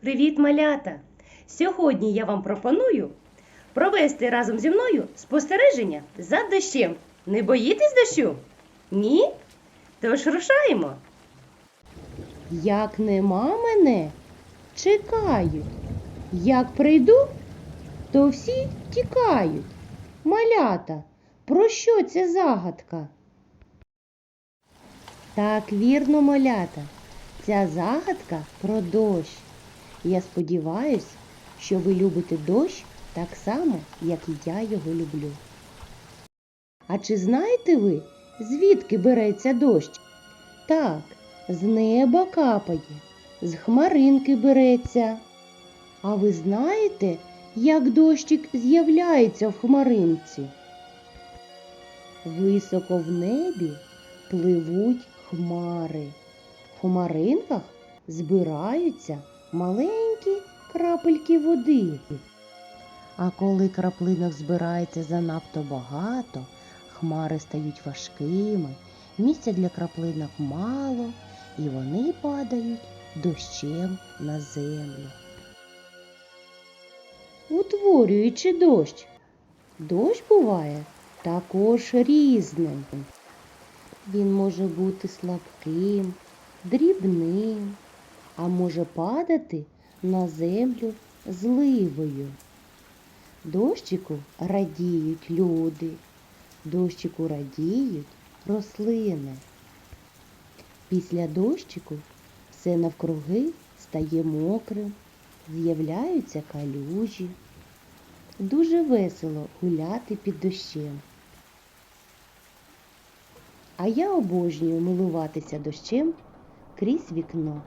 Привіт, малята! Сьогодні я вам пропоную провести разом зі мною спостереження за дощем. Не боїтесь дощу? Ні? Тож рушаємо. Як нема мене, чекають. Як прийду, то всі тікають. Малята, про що ця загадка? Так, вірно, малята. Ця загадка про дощ. Я сподіваюсь, що ви любите дощ так само, як і я його люблю. А чи знаєте ви, звідки береться дощ? Так, з неба капає, з хмаринки береться. А ви знаєте, як дощик з'являється в хмаринці? Високо в небі пливуть хмари. В хмаринках збираються маленькі крапельки води. А коли краплинок збирається занадто багато, хмари стають важкими, місця для краплинок мало, і вони падають дощем на землю. Утворюючи дощ, дощ буває також різним. Він може бути слабким, дрібним, а може падати на землю зливою. Дощику радіють люди, дощику радіють рослини. Після дощику все навкруги стає мокрим, з'являються калюжі. Дуже весело гуляти під дощем. А я обожнюю милуватися дощем крізь вікно.